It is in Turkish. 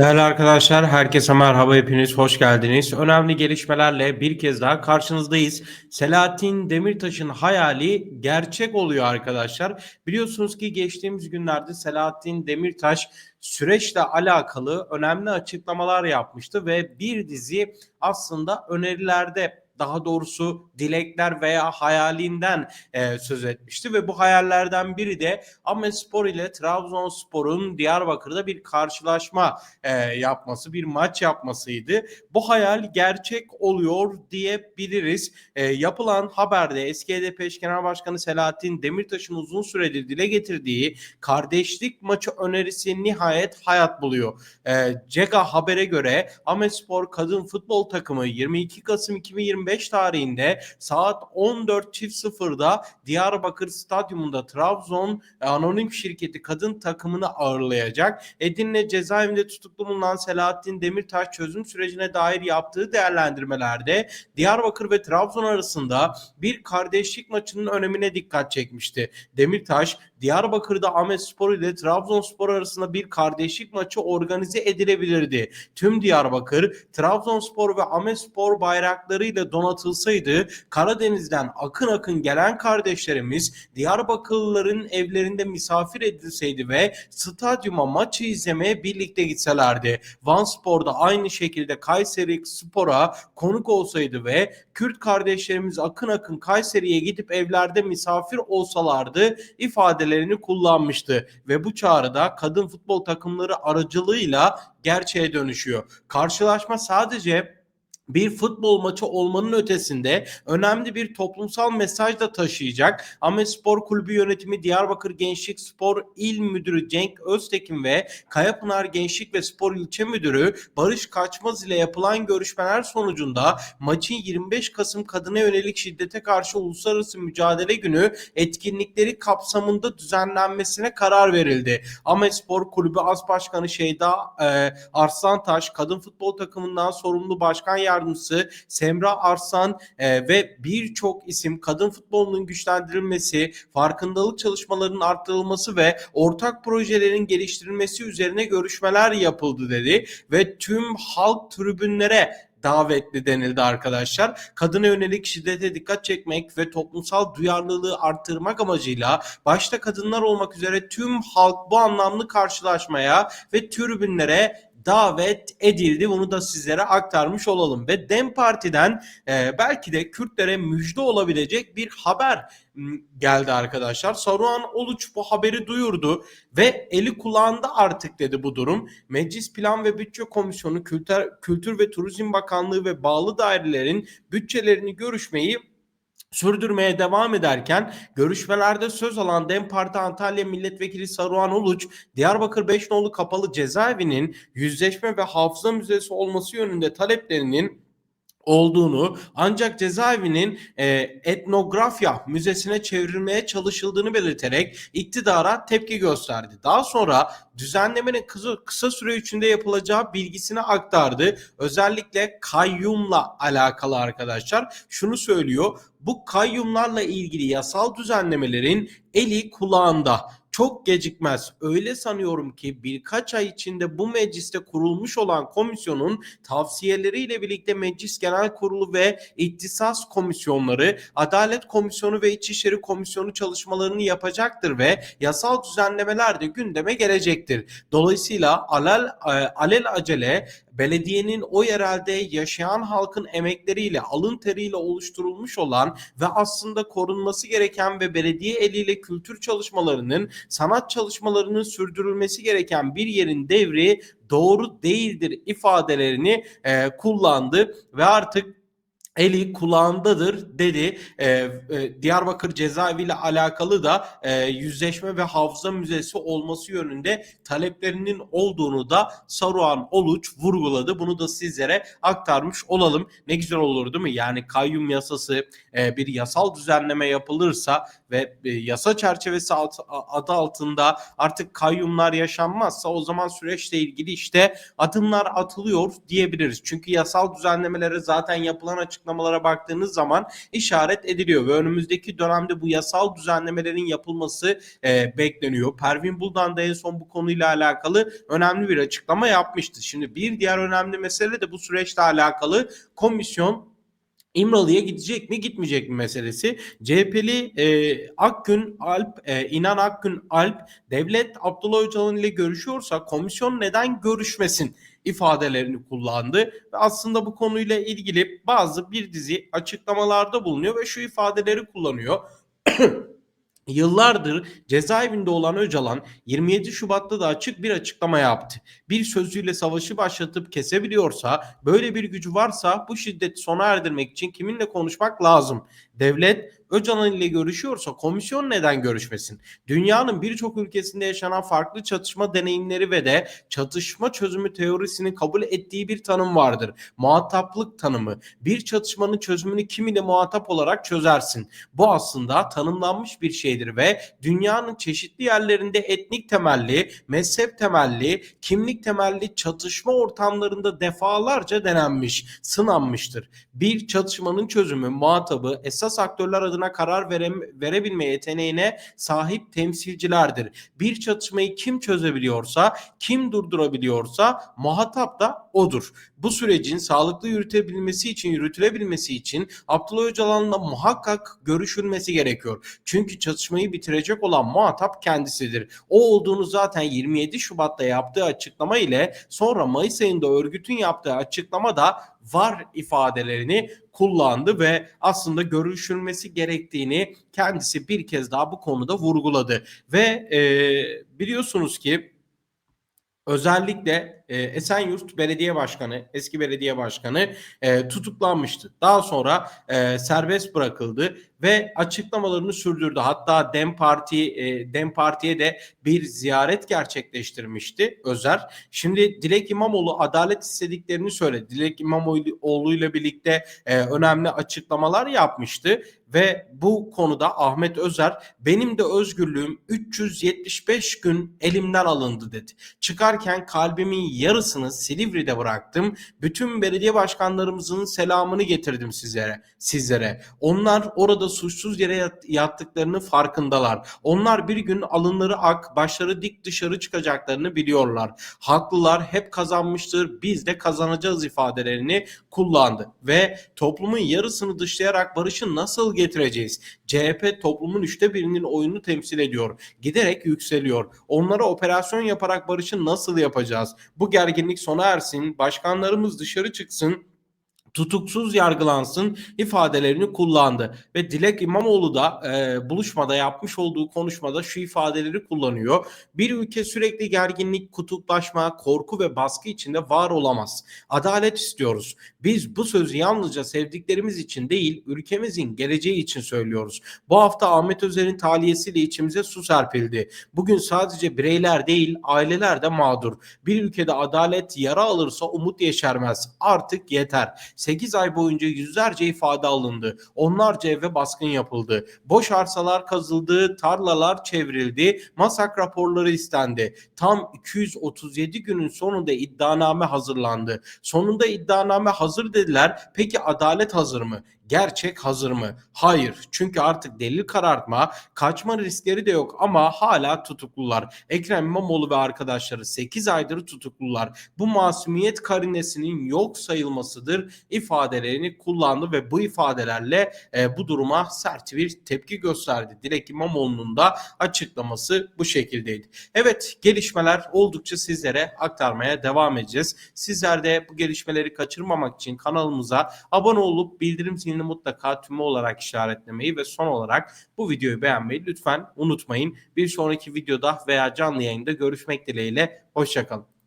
Değerli arkadaşlar, herkese merhaba, hepiniz hoş geldiniz. Önemli gelişmelerle bir kez daha karşınızdayız. Selahattin Demirtaş'ın hayali gerçek oluyor arkadaşlar. Biliyorsunuz ki geçtiğimiz günlerde Selahattin Demirtaş süreçle alakalı önemli açıklamalar yapmıştı ve bir dizi aslında önerilerde daha doğrusu dilekler veya hayalinden e, söz etmişti ve bu hayallerden biri de Ahmetspor ile Trabzonspor'un Diyarbakır'da bir karşılaşma e, yapması, bir maç yapmasıydı. Bu hayal gerçek oluyor diyebiliriz. E, yapılan haberde eski HDP genel başkanı Selahattin Demirtaş'ın uzun süredir dile getirdiği kardeşlik maçı önerisi nihayet hayat buluyor. E, Cega habere göre Ahmetspor kadın futbol takımı 22 Kasım 2025 tarihinde saat 14.00'da Diyarbakır Stadyumunda Trabzon Anonim Şirketi kadın takımını ağırlayacak. Edirne cezaevinde tutuklu bulunan Selahattin Demirtaş çözüm sürecine dair yaptığı değerlendirmelerde Diyarbakır ve Trabzon arasında bir kardeşlik maçının önemine dikkat çekmişti. Demirtaş, Diyarbakır'da Ahmetspor ile Trabzonspor arasında bir kardeşlik maçı organize edilebilirdi. Tüm Diyarbakır, Trabzonspor ve Ahmetspor bayraklarıyla donatılsaydı Karadeniz'den akın akın gelen kardeşlerimiz Diyarbakırlıların evlerinde misafir edilseydi ve stadyuma maçı izlemeye birlikte gitselerdi. Van Spor'da aynı şekilde Kayseri Spor'a konuk olsaydı ve Kürt kardeşlerimiz akın akın Kayseri'ye gidip evlerde misafir olsalardı ifadelerini kullanmıştı ve bu çağrıda kadın futbol takımları aracılığıyla gerçeğe dönüşüyor. Karşılaşma sadece bir futbol maçı olmanın ötesinde önemli bir toplumsal mesaj da taşıyacak. Ahmet Spor Kulübü yönetimi Diyarbakır Gençlik Spor İl Müdürü Cenk Öztekin ve Kayapınar Gençlik ve Spor İlçe Müdürü Barış Kaçmaz ile yapılan görüşmeler sonucunda maçın 25 Kasım kadına yönelik şiddete karşı uluslararası mücadele günü etkinlikleri kapsamında düzenlenmesine karar verildi. Ahmet Spor Kulübü As Başkanı Şeyda e, Arslantaş, kadın futbol takımından sorumlu başkan yardımcısı yardımcısı Semra Arslan e, ve birçok isim kadın futbolunun güçlendirilmesi, farkındalık çalışmalarının arttırılması ve ortak projelerin geliştirilmesi üzerine görüşmeler yapıldı dedi ve tüm halk tribünlere davetli denildi arkadaşlar. Kadına yönelik şiddete dikkat çekmek ve toplumsal duyarlılığı arttırmak amacıyla başta kadınlar olmak üzere tüm halk bu anlamlı karşılaşmaya ve tribünlere davet edildi. Bunu da sizlere aktarmış olalım. Ve DEM Parti'den e, belki de Kürtlere müjde olabilecek bir haber geldi arkadaşlar. Saruhan Oluç bu haberi duyurdu ve eli kulağında artık dedi bu durum. Meclis Plan ve Bütçe Komisyonu, Kültür, Kültür ve Turizm Bakanlığı ve bağlı dairelerin bütçelerini görüşmeyi sürdürmeye devam ederken görüşmelerde söz alan DEM Parti Antalya Milletvekili Saruhan Uluç, Diyarbakır Beşnolu Kapalı Cezaevinin yüzleşme ve hafıza müzesi olması yönünde taleplerinin olduğunu ancak cezaevinin e, etnografya müzesine çevrilmeye çalışıldığını belirterek iktidara tepki gösterdi. Daha sonra düzenlemenin kısa, kısa süre içinde yapılacağı bilgisini aktardı. Özellikle kayyumla alakalı arkadaşlar şunu söylüyor. Bu kayyumlarla ilgili yasal düzenlemelerin eli kulağında çok gecikmez. Öyle sanıyorum ki birkaç ay içinde bu mecliste kurulmuş olan komisyonun tavsiyeleriyle birlikte Meclis Genel Kurulu ve İhtisas Komisyonları, Adalet Komisyonu ve İçişleri Komisyonu çalışmalarını yapacaktır ve yasal düzenlemeler de gündeme gelecektir. Dolayısıyla alel, e, alel acele belediyenin o yerelde yaşayan halkın emekleriyle, alın teriyle oluşturulmuş olan ve aslında korunması gereken ve belediye eliyle kültür çalışmalarının, sanat çalışmalarının sürdürülmesi gereken bir yerin devri doğru değildir ifadelerini e, kullandı ve artık eli kulağındadır dedi. Ee, e, Diyarbakır cezaevi ile alakalı da e, yüzleşme ve hafıza müzesi olması yönünde taleplerinin olduğunu da Saruhan Oluç vurguladı. Bunu da sizlere aktarmış olalım. Ne güzel olur değil mi? Yani kayyum yasası e, bir yasal düzenleme yapılırsa ve e, yasa çerçevesi alt, adı altında artık kayyumlar yaşanmazsa o zaman süreçle ilgili işte adımlar atılıyor diyebiliriz. Çünkü yasal düzenlemelere zaten yapılan açık açıklamalara baktığınız zaman işaret ediliyor ve önümüzdeki dönemde bu yasal düzenlemelerin yapılması e, bekleniyor. Pervin Buldan da en son bu konuyla alakalı önemli bir açıklama yapmıştı. Şimdi bir diğer önemli mesele de bu süreçle alakalı komisyon İmralı'ya gidecek mi gitmeyecek mi meselesi. CHP'li e, Akgün Alp, e, İnan Akgün Alp, Devlet Abdullah Öcalan ile görüşüyorsa komisyon neden görüşmesin ifadelerini kullandı ve aslında bu konuyla ilgili bazı bir dizi açıklamalarda bulunuyor ve şu ifadeleri kullanıyor. Yıllardır cezaevinde olan Öcalan 27 Şubat'ta da açık bir açıklama yaptı. Bir sözüyle savaşı başlatıp kesebiliyorsa, böyle bir gücü varsa bu şiddeti sona erdirmek için kiminle konuşmak lazım? Devlet Öcalan ile görüşüyorsa komisyon neden görüşmesin? Dünyanın birçok ülkesinde yaşanan farklı çatışma deneyimleri ve de çatışma çözümü teorisinin kabul ettiği bir tanım vardır. Muhataplık tanımı. Bir çatışmanın çözümünü kim ile muhatap olarak çözersin? Bu aslında tanımlanmış bir şeydir ve dünyanın çeşitli yerlerinde etnik temelli, mezhep temelli, kimlik temelli çatışma ortamlarında defalarca denenmiş, sınanmıştır. Bir çatışmanın çözümü muhatabı esas aktörler adına karar verem, verebilme yeteneğine sahip temsilcilerdir. Bir çatışmayı kim çözebiliyorsa, kim durdurabiliyorsa muhatap da odur. Bu sürecin sağlıklı yürütebilmesi için, yürütülebilmesi için Abdullah Öcalan'la muhakkak görüşülmesi gerekiyor. Çünkü çatışmayı bitirecek olan muhatap kendisidir. O olduğunu zaten 27 Şubat'ta yaptığı açıklama ile sonra Mayıs ayında örgütün yaptığı açıklama da var ifadelerini kullandı ve aslında görüşülmesi gerektiğini kendisi bir kez daha bu konuda vurguladı. Ve e, biliyorsunuz ki özellikle e, Esenyurt Belediye Başkanı, eski belediye başkanı e, tutuklanmıştı. Daha sonra e, serbest bırakıldı ve açıklamalarını sürdürdü. Hatta Dem Parti e, Dem Parti'ye de bir ziyaret gerçekleştirmişti Özer. Şimdi Dilek İmamoğlu adalet istediklerini söyledi. Dilek İmamoğlu ile birlikte e, önemli açıklamalar yapmıştı ve bu konuda Ahmet Özer benim de özgürlüğüm 375 gün elimden alındı dedi. Çıkarken kalbimin yarısını Silivri'de bıraktım. Bütün belediye başkanlarımızın selamını getirdim sizlere. Sizlere. Onlar orada suçsuz yere yat- yattıklarını farkındalar. Onlar bir gün alınları ak, başları dik dışarı çıkacaklarını biliyorlar. Haklılar hep kazanmıştır. Biz de kazanacağız ifadelerini kullandı ve toplumun yarısını dışlayarak barışı nasıl getireceğiz? CHP toplumun üçte birinin oyunu temsil ediyor. Giderek yükseliyor. Onlara operasyon yaparak barışı nasıl yapacağız? Bu gerginlik sona ersin, başkanlarımız dışarı çıksın, tutuksuz yargılansın ifadelerini kullandı ve Dilek İmamoğlu da e, buluşmada yapmış olduğu konuşmada şu ifadeleri kullanıyor. Bir ülke sürekli gerginlik, kutuplaşma, korku ve baskı içinde var olamaz. Adalet istiyoruz. Biz bu sözü yalnızca sevdiklerimiz için değil, ülkemizin geleceği için söylüyoruz. Bu hafta Ahmet Özer'in taliyesiyle içimize su serpildi. Bugün sadece bireyler değil, aileler de mağdur. Bir ülkede adalet yara alırsa umut yeşermez. Artık yeter. 8 ay boyunca yüzlerce ifade alındı. Onlarca eve baskın yapıldı. Boş arsalar kazıldı, tarlalar çevrildi, masak raporları istendi. Tam 237 günün sonunda iddianame hazırlandı. Sonunda iddianame hazır dediler. Peki adalet hazır mı? Gerçek hazır mı? Hayır. Çünkü artık delil karartma, kaçma riskleri de yok ama hala tutuklular. Ekrem İmamoğlu ve arkadaşları 8 aydır tutuklular. Bu masumiyet karinesinin yok sayılmasıdır ifadelerini kullandı ve bu ifadelerle e, bu duruma sert bir tepki gösterdi. Dilek İmamoğlu'nun da açıklaması bu şekildeydi. Evet gelişmeler oldukça sizlere aktarmaya devam edeceğiz. Sizler de bu gelişmeleri kaçırmamak için kanalımıza abone olup bildirim zilini mutlaka tümü olarak işaretlemeyi ve son olarak bu videoyu beğenmeyi lütfen unutmayın. Bir sonraki videoda veya canlı yayında görüşmek dileğiyle. Hoşçakalın.